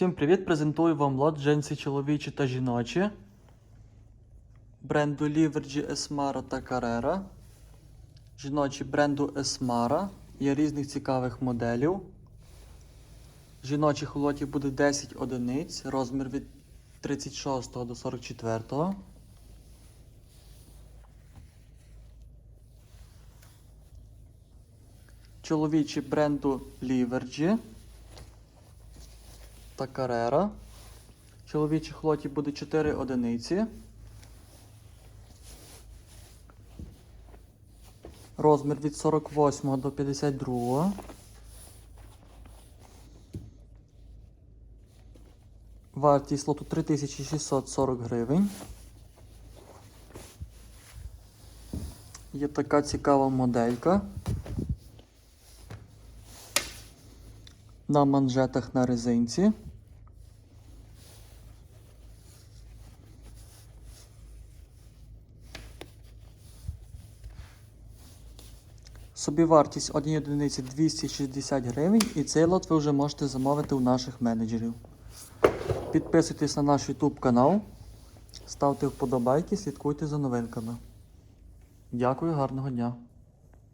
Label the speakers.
Speaker 1: Всім привіт! Презентую вам лот джинси чоловічі та жіночі. Бренду Livergy Esmara та Carrera. Жіночі бренду Esmara. Є різних цікавих моделів. Жіночих у буде 10 одиниць, розмір від 36 до 44. Чоловічі бренду Livergy та Carrera. Чоловічих лоті буде 4 одиниці. Розмір від 48 до 52. Вартість лоту 3640 гривень. Є така цікава моделька. На манжетах на резинці. Собівартість 1 одиниці 260 гривень і цей лот ви вже можете замовити у наших менеджерів. Підписуйтесь на наш YouTube канал, ставте вподобайки, слідкуйте за новинками. Дякую, гарного дня!